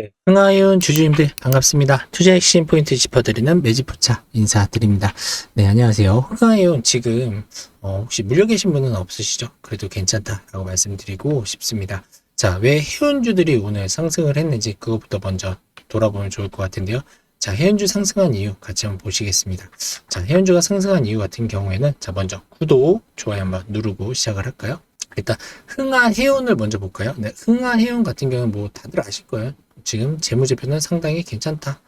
네, 흥하윤 주주님들 반갑습니다. 투자 핵심 포인트 짚어드리는 매집포차 인사드립니다. 네, 안녕하세요. 흥하윤 지금 어, 혹시 물려 계신 분은 없으시죠? 그래도 괜찮다라고 말씀드리고 싶습니다. 자, 왜 해운주들이 오늘 상승을 했는지 그것부터 먼저 돌아보면 좋을 것 같은데요. 자, 해운주 상승한 이유 같이 한번 보시겠습니다. 자, 해운주가 상승한 이유 같은 경우에는 자, 먼저 구독, 좋아요 한번 누르고 시작을 할까요? 일단 흥한 해운을 먼저 볼까요? 네, 흥한 해운 같은 경우는 뭐 다들 아실 거예요. 지금 재무제표는 상당히 괜찮다.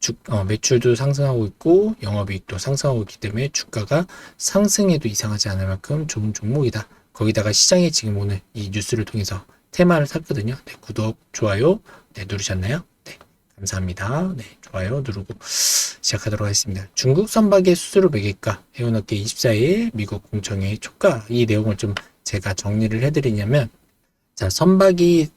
주, 어, 매출도 상승하고 있고 영업이익도 상승하고 있기 때문에 주가가 상승해도 이상하지 않을 만큼 좋은 종목이다. 거기다가 시장이 지금 오늘 이 뉴스를 통해서 테마를 샀거든요. 네, 구독, 좋아요 네, 누르셨나요? 네, 감사합니다. 네, 좋아요 누르고 시작하도록 하겠습니다. 중국 선박의 수수료 매기가 해운업계 24일 미국 공청회 초과 이 내용을 좀 제가 정리를 해드리냐면 자 선박이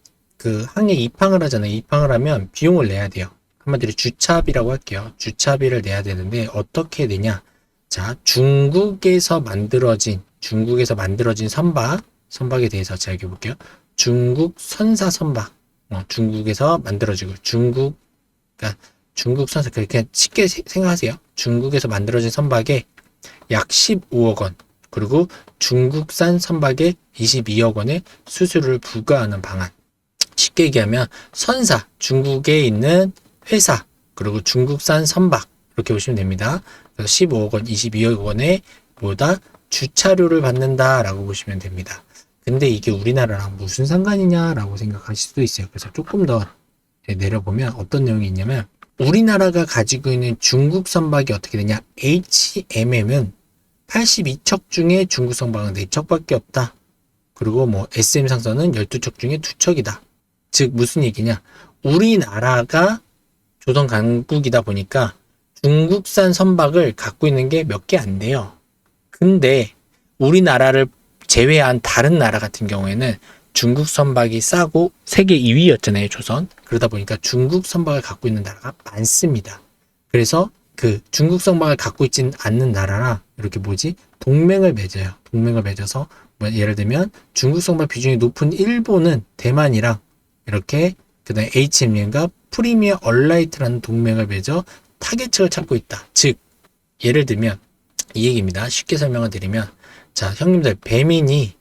그 항에 입항을 하잖아요. 입항을 하면 비용을 내야 돼요. 한마디로 주차비라고 할게요. 주차비를 내야 되는데 어떻게 내냐? 자 중국에서 만들어진 중국에서 만들어진 선박 선박에 대해서 제가 여기 볼게요. 중국 선사 선박 어, 중국에서 만들어지고 중국 그러니까 중국 선사 그렇게 쉽게 세- 생각하세요. 중국에서 만들어진 선박에 약 15억 원 그리고 중국산 선박에 22억 원의 수수료를 부과하는 방안. 쉽게 얘기하면 선사, 중국에 있는 회사, 그리고 중국산 선박 이렇게 보시면 됩니다. 그래서 15억 원, 22억 원의 뭐다 주차료를 받는다라고 보시면 됩니다. 근데 이게 우리나라랑 무슨 상관이냐라고 생각하실 수도 있어요. 그래서 조금 더 내려보면 어떤 내용이 있냐면 우리나라가 가지고 있는 중국 선박이 어떻게 되냐? HMM은 82척 중에 중국 선박은 4척밖에 없다. 그리고 뭐 SM 상선은 12척 중에 2척이다. 즉 무슨 얘기냐? 우리나라가 조선 강국이다 보니까 중국산 선박을 갖고 있는 게 몇 개 안 돼요. 근데 우리나라를 제외한 다른 나라 같은 경우에는 중국 선박이 싸고 세계 2위였잖아요, 조선. 그러다 보니까 중국 선박을 갖고 있는 나라가 많습니다. 그래서 그 중국 선박을 갖고 있진 않는 나라랑 이렇게 뭐지? 동맹을 맺어요. 동맹을 맺어서 뭐 예를 들면 중국 선박 비중이 높은 일본은 대만이랑 이렇게 그다음에 HM과 프리미어 얼라이트라는 동맹을 맺어 타겟층을 찾고 있다. 즉 예를 들면 이 얘기입니다. 쉽게 설명을 드리면 자 형님들 배민이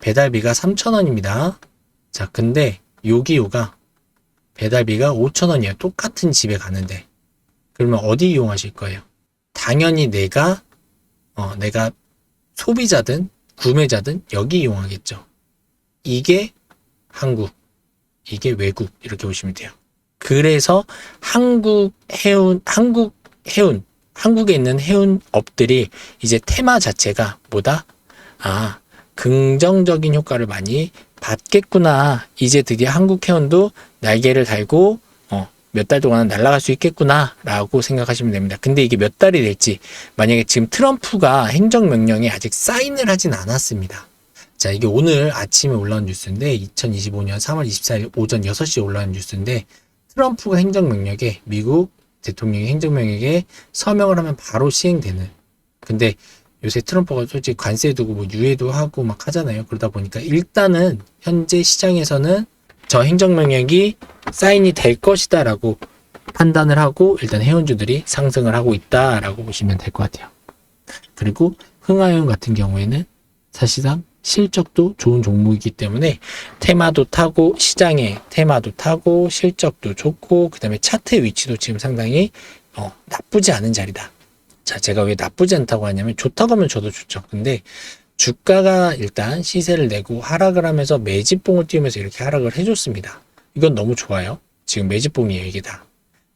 배달비가 3,000원입니다. 자 근데 요기요가 배달비가 5,000원이에요. 똑같은 집에 가는데 그러면 어디 이용하실 거예요? 당연히 내가 어 내가 소비자든 구매자든 여기 이용하겠죠. 이게 한국, 이게 외국 이렇게 보시면 돼요. 그래서 한국 해운, 한국 해운, 한국에 있는 해운업들이 이제 테마 자체가 뭐다? 아, 긍정적인 효과를 많이 받겠구나. 이제 드디어 한국 해운도 날개를 달고 어, 몇 달 동안은 날아갈 수 있겠구나라고 생각하시면 됩니다. 근데 이게 몇 달이 될지 만약에 지금 트럼프가 행정명령에 아직 사인을 하진 않았습니다. 자, 이게 오늘 아침에 올라온 뉴스인데 2025년 3월 24일 오전 6시에 올라온 뉴스인데 트럼프가 행정명령에 미국 대통령이 행정명령에 서명을 하면 바로 시행되는 근데 요새 트럼프가 솔직히 관세 두고 뭐 유예도 하고 막 하잖아요. 그러다 보니까 일단은 현재 시장에서는 저 행정명령이 사인이 될 것이다라고 판단을 하고 일단 회원주들이 상승을 하고 있다라고 보시면 될 것 같아요. 그리고 흥하연 같은 경우에는 사실상 실적도 좋은 종목이기 때문에 테마도 타고 시장의 테마도 타고 실적도 좋고 그 다음에 차트 위치도 지금 상당히 어, 나쁘지 않은 자리다. 자, 제가 왜 나쁘지 않다고 하냐면 좋다고 하면 저도 좋죠. 근데 주가가 일단 시세를 내고 하락을 하면서 매집봉을 띄우면서 이렇게 하락을 해줬습니다. 이건 너무 좋아요. 지금 매집봉이에요, 이게 다.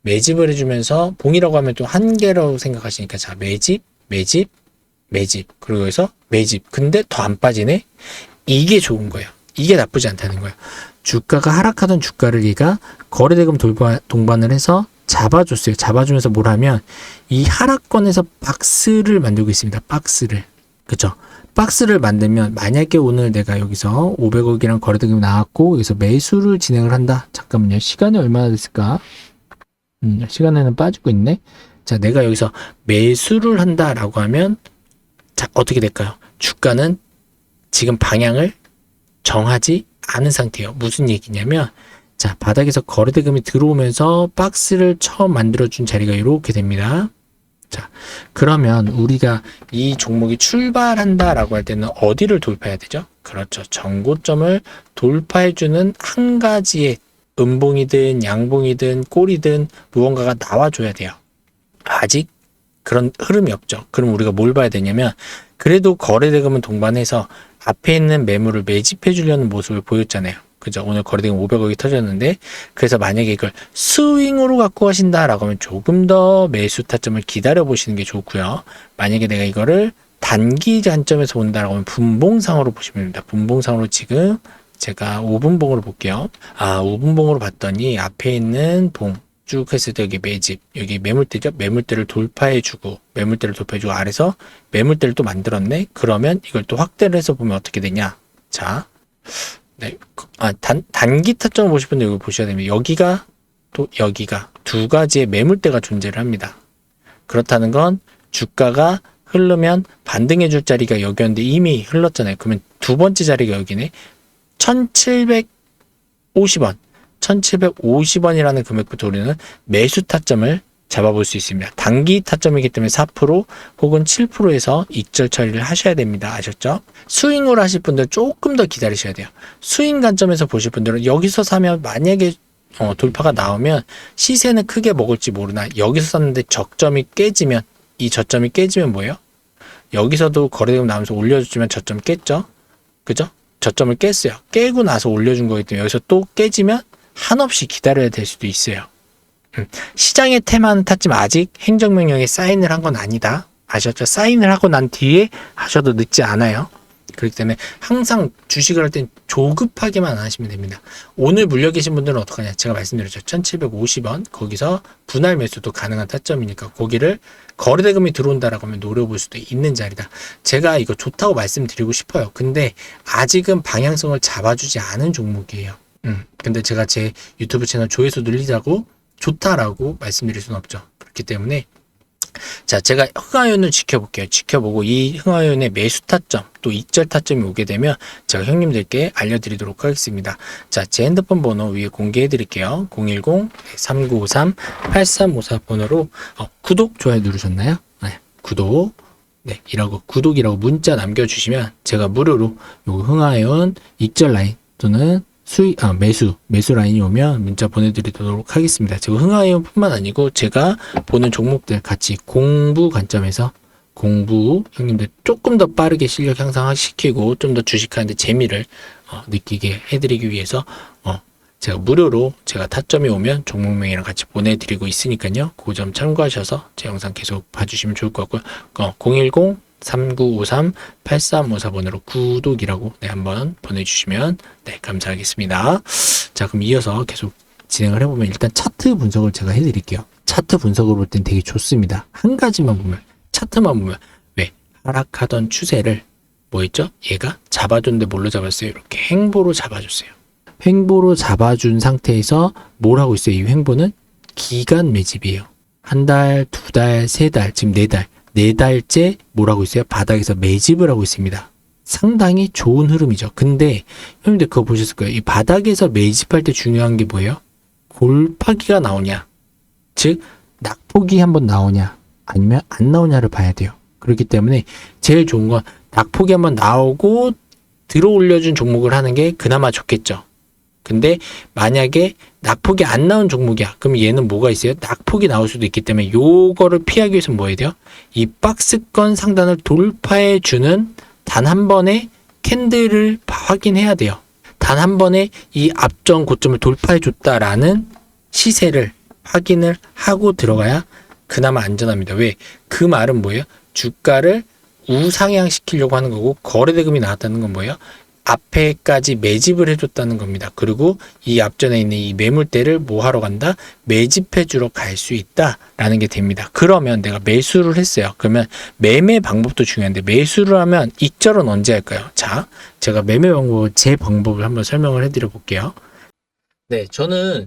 매집을 해주면서 봉이라고 하면 또한 개라고 생각하시니까 자, 매집, 매집, 매집. 그리고 여기서 매집. 근데 더 안 빠지네? 이게 좋은 거예요. 이게 나쁘지 않다는 거예요. 주가가 하락하던 주가를 얘가 거래대금 돌바, 동반을 해서 잡아줬어요. 잡아주면서 뭘 하면 이 하락권에서 박스를 만들고 있습니다. 박스를. 그쵸? 박스를 만들면 만약에 오늘 내가 여기서 500억이랑 거래대금이 나왔고 여기서 매수를 진행을 한다. 잠깐만요. 시간이 얼마나 됐을까? 음, 시간에는 빠지고 있네. 자, 내가 여기서 매수를 한다라고 하면 자, 어떻게 될까요? 주가는 지금 방향을 정하지 않은 상태예요. 무슨 얘기냐면 자, 바닥에서 거래대금이 들어오면서 박스를 처음 만들어준 자리가 이렇게 됩니다. 자, 그러면 우리가 이 종목이 출발한다라고 할 때는 어디를 돌파해야 되죠? 그렇죠. 전고점을 돌파해주는 한 가지의 음봉이든 양봉이든 꼬리든 무언가가 나와줘야 돼요. 아직 그런 흐름이 없죠. 그럼 우리가 뭘 봐야 되냐면 그래도 거래대금은 동반해서 앞에 있는 매물을 매집해 주려는 모습을 보였잖아요. 그죠? 오늘 거래대금 500억이 터졌는데 그래서 만약에 이걸 스윙으로 갖고 가신다라고 하면 조금 더 매수 타점을 기다려 보시는 게 좋고요. 만약에 내가 이거를 단기 관점에서 본다라고 하면 분봉상으로 보시면 됩니다. 분봉상으로 지금 제가 5분봉으로 볼게요. 아, 5분봉으로 봤더니 앞에 있는 봉 쭉 했을 때 여기 매집, 여기 매물대죠? 매물대를 돌파해주고, 매물대를 돌파해주고, 아래서 매물대를 또 만들었네? 그러면 이걸 또 확대를 해서 보면 어떻게 되냐? 자, 네, 아, 단, 단기 타점을 분들 이거 보셔야 됩니다. 여기가 또 여기가 두 가지의 매물대가 존재를 합니다. 그렇다는 건 주가가 흐르면 반등해 줄 자리가 여기였는데 이미 흘렀잖아요. 그러면 두 번째 자리가 여기네. 1750원. 1750원이라는 금액부터 우리는 매수 타점을 잡아볼 수 있습니다. 단기 타점이기 때문에 4% 혹은 7%에서 익절 처리를 하셔야 됩니다. 아셨죠? 스윙으로 하실 분들 조금 더 기다리셔야 돼요. 스윙 관점에서 보실 분들은 여기서 사면 만약에 어, 돌파가 나오면 시세는 크게 먹을지 모르나 여기서 샀는데 적점이 깨지면 이 저점이 깨지면 뭐예요? 여기서도 거래대금 나오면서 올려주면 저점 깼죠? 그죠? 저점을 깼어요. 깨고 나서 올려준 거기 때문에 여기서 또 깨지면 한없이 기다려야 될 수도 있어요. 음, 시장의 테마는 탔지만 아직 행정명령에 사인을 한 건 아니다. 아셨죠? 사인을 하고 난 뒤에 하셔도 늦지 않아요. 그렇기 때문에 항상 주식을 할 땐 조급하게만 안 하시면 됩니다. 오늘 물려 계신 분들은 어떡하냐? 제가 말씀드렸죠. 1750원. 거기서 분할 매수도 가능한 타점이니까 거기를 거래대금이 들어온다라고 하면 노려볼 수도 있는 자리다. 제가 이거 좋다고 말씀드리고 싶어요. 근데 아직은 방향성을 잡아주지 않은 종목이에요. 음, 근데 제가 제 유튜브 채널 조회수 늘리자고 좋다라고 말씀드릴 수는 없죠. 그렇기 때문에 자, 제가 흥하윤을 지켜볼게요. 지켜보고 이 흥하윤의 매수 타점 또 익절 타점이 오게 되면 제가 형님들께 알려드리도록 하겠습니다. 자, 제 핸드폰 번호 위에 공개해 드릴게요. 010-3953-8354 번호로 어, 구독, 좋아요 누르셨나요? 네, 구독. 네, 이라고 구독이라고 문자 남겨주시면 제가 무료로 요 흥하윤 익절 라인 또는 수익, 아, 매수, 매수 라인이 오면 문자 보내드리도록 하겠습니다. 지금 흥하이온 뿐만 아니고 제가 보는 종목들 같이 공부 관점에서 공부 형님들 조금 더 빠르게 실력 향상시키고 좀 더 주식하는데 재미를 어, 느끼게 해드리기 위해서 어, 제가 무료로 제가 타점이 오면 종목명이랑 같이 보내드리고 있으니까요. 그 점 참고하셔서 제 영상 계속 봐주시면 좋을 것 같고요. 어, 010 3953-8354번으로 구독이라고 네, 한번 보내주시면 네, 감사하겠습니다. 자, 그럼 이어서 계속 진행을 해보면 일단 차트 분석을 제가 해드릴게요. 차트 분석을 볼 땐 되게 좋습니다. 한 가지만 보면, 차트만 보면, 왜? 하락하던 추세를, 뭐 있죠? 얘가 잡아줬는데 뭘로 잡았어요? 이렇게 행보로 잡아줬어요. 횡보로 잡아준 상태에서 뭘 하고 있어요? 이 횡보는 기간 매집이에요. 한 달, 두 달, 세 달, 지금 네 달. 네 달째 뭐라고 있어요? 바닥에서 매집을 하고 있습니다. 상당히 좋은 흐름이죠. 근데 형님들 그거 보셨을 거예요. 이 바닥에서 매집할 때 중요한 게 뭐예요? 골파기가 나오냐, 즉 낙폭이 한번 나오냐, 아니면 안 나오냐를 봐야 돼요. 그렇기 때문에 제일 좋은 건 낙폭이 한번 나오고 들어 올려준 종목을 하는 게 그나마 좋겠죠. 근데 만약에 낙폭이 안 나온 종목이야. 그럼 얘는 뭐가 있어요? 낙폭이 나올 수도 있기 때문에 요거를 피하기 위해서 뭐 해야 돼요? 이 박스권 상단을 돌파해 주는 단 한 번의 캔들을 확인해야 돼요. 단 한 번에 이 앞전 고점을 돌파해 줬다라는 시세를 확인을 하고 들어가야 그나마 안전합니다. 왜? 그 말은 뭐예요? 주가를 우상향 시키려고 하는 거고 거래대금이 나왔다는 건 뭐예요? 앞에까지 매집을 해줬다는 겁니다. 그리고 이 앞전에 있는 이 매물대를 뭐 하러 간다? 매집해 주러 갈 수 있다 라는 게 됩니다. 그러면 내가 매수를 했어요. 그러면 매매 방법도 중요한데 매수를 하면 익절은 언제 할까요? 자, 제가 매매 방법 제 방법을 한번 설명을 해드려 볼게요. 네, 저는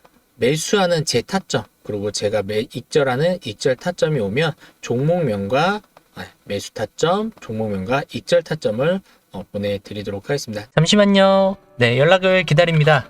매수하는 제 타점 그리고 제가 매 익절하는 익절 타점이 오면 종목명과 아, 매수 타점, 종목명과 익절 타점을 어, 보내드리도록 하겠습니다. 잠시만요. 네, 연락을 기다립니다.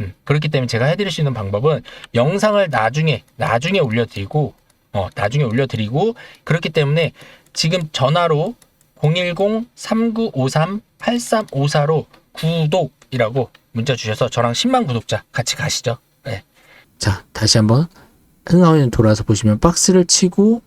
음, 그렇기 때문에 제가 해드릴 수 있는 방법은 영상을 나중에 나중에 올려드리고 어, 나중에 올려드리고 그렇기 때문에 지금 전화로 010-3953-8354로 구독이라고 문자 주셔서 저랑 10만 구독자 같이 가시죠. 네. 자, 다시 한번 흥하오님 돌아서 보시면 박스를 치고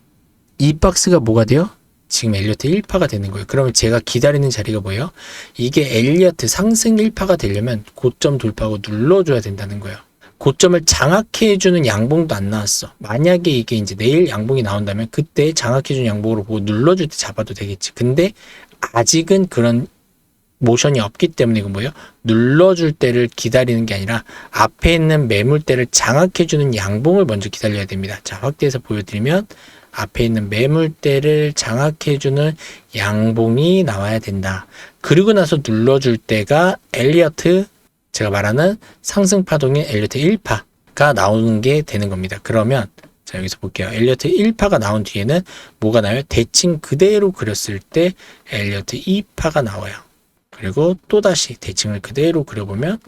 이 박스가 뭐가 돼요? 지금 엘리어트 1파가 되는 거예요. 그러면 제가 기다리는 자리가 뭐예요? 이게 엘리어트 상승 1파가 되려면 고점 돌파하고 눌러줘야 된다는 거예요. 고점을 장악해주는 양봉도 안 나왔어. 만약에 이게 이제 내일 양봉이 나온다면 그때 장악해주는 양봉으로 보고 눌러줄 때 잡아도 되겠지. 근데 아직은 그런 모션이 없기 때문에 이건 뭐예요? 눌러줄 때를 기다리는 게 아니라 앞에 있는 매물대를 장악해주는 양봉을 먼저 기다려야 됩니다. 자, 확대해서 보여드리면 앞에 있는 매물대를 장악해주는 양봉이 나와야 된다. 그리고 나서 눌러줄 때가 엘리어트, 제가 말하는 상승 파동의 엘리어트 1파가 나오는 게 되는 겁니다. 그러면 자, 여기서 볼게요. 엘리어트 1파가 나온 뒤에는 뭐가 나와요? 대칭 그대로 그렸을 때 엘리어트 2파가 나와요. 그리고 또다시 대칭을 그대로 그려보면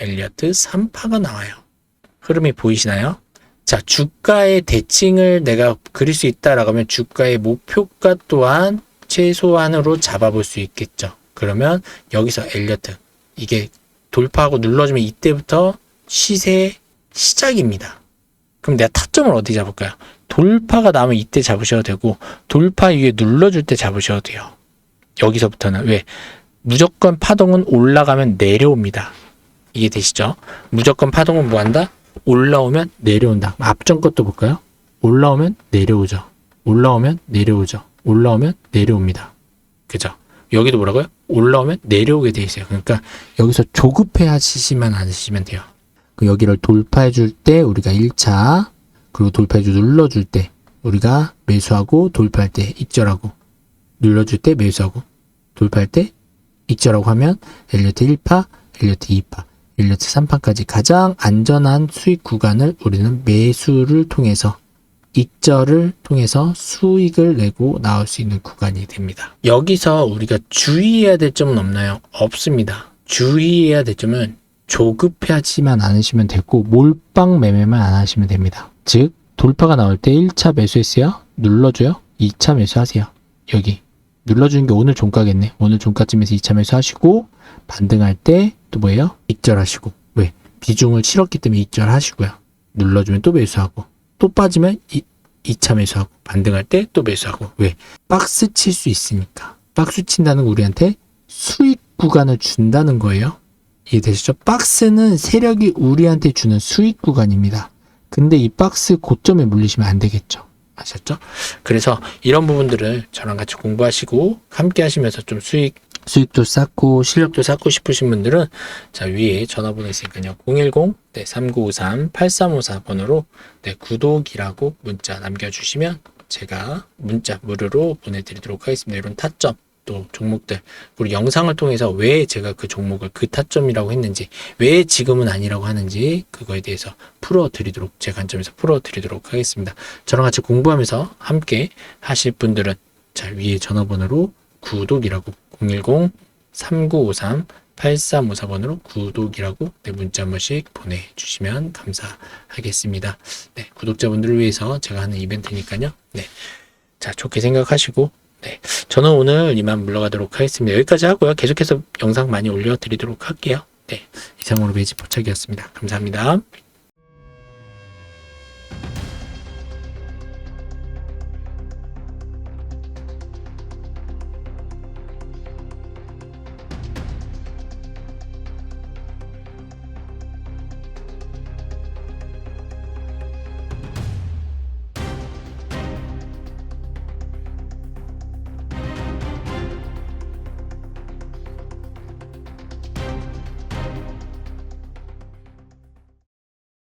엘리어트 3파가 나와요. 흐름이 보이시나요? 자, 주가의 대칭을 내가 그릴 수 있다라고 하면 주가의 목표가 또한 최소한으로 잡아볼 수 있겠죠. 그러면 여기서 엘리어트 이게 돌파하고 눌러주면 이때부터 시세 시작입니다. 그럼 내가 타점을 어디 잡을까요? 돌파가 나면 이때 잡으셔도 되고 돌파 위에 눌러줄 때 잡으셔도 돼요. 여기서부터는 왜? 무조건 파동은 올라가면 내려옵니다. 이해 되시죠? 무조건 파동은 뭐 한다? 올라오면 내려온다. 앞전 것도 볼까요? 올라오면 내려오죠. 올라오면 내려오죠. 올라오면 내려옵니다. 그죠? 여기도 뭐라고요? 올라오면 내려오게 돼 있어요. 그러니까 여기서 조급해 하시지만 않으시면 돼요. 그 여기를 돌파해 줄 때 우리가 1차 그리고 돌파해 줄 눌러 줄 때 우리가 매수하고 돌파할 때 익절하고 눌러 줄 때 매수하고 돌파할 때 익절하고 하면 엘리어트 1파, 엘리어트 2파, 엘리어트 3파까지 가장 안전한 수익 구간을 우리는 매수를 통해서 익절을 통해서 수익을 내고 나올 수 있는 구간이 됩니다. 여기서 우리가 주의해야 될 점은 없나요? 없습니다. 주의해야 될 점은 조급해하지만 않으시면 되고 몰빵 매매만 안 하시면 됩니다. 즉 돌파가 나올 때 1차 매수했어요. 눌러줘요. 2차 매수하세요. 여기 눌러주는 게 오늘 종가겠네. 오늘 종가쯤에서 2차 매수하시고 반등할 때 또 뭐예요? 익절하시고 왜? 비중을 실었기 때문에 익절하시고요. 눌러주면 또 매수하고 또 빠지면 이, 2차 매수하고 반등할 때 또 매수하고 왜? 박스 칠 수 있으니까 박스 친다는 거 우리한테 수익 구간을 준다는 거예요. 이해되시죠? 박스는 세력이 우리한테 주는 수익 구간입니다. 근데 이 박스 고점에 물리시면 안 되겠죠. 아셨죠? 그래서 이런 부분들을 저랑 같이 공부하시고 함께 하시면서 좀 수익 수익도 쌓고 실력도 쌓고 싶으신 분들은 자 위에 전화번호 있으니까요 010 네, 3953 8354 번호로 네, 구독이라고 문자 남겨 주시면 제가 문자 무료로 보내 드리도록 하겠습니다. 이런 타점 또 종목들 그리고 영상을 통해서 왜 제가 그 종목을 그 타점이라고 했는지 왜 지금은 아니라고 하는지 그거에 대해서 풀어드리도록 제 관점에서 풀어드리도록 하겠습니다. 저랑 같이 공부하면서 함께 하실 분들은 자 위에 전화번호로 구독이라고 010 3953 8354번으로 구독이라고 네, 문자 한 번씩 보내주시면 감사하겠습니다. 네, 구독자분들을 위해서 제가 하는 이벤트니까요. 네. 자, 좋게 생각하시고, 네. 저는 오늘 이만 물러가도록 하겠습니다. 여기까지 하고요. 계속해서 영상 많이 올려드리도록 할게요. 네. 이상으로 매집 포착이었습니다. 감사합니다.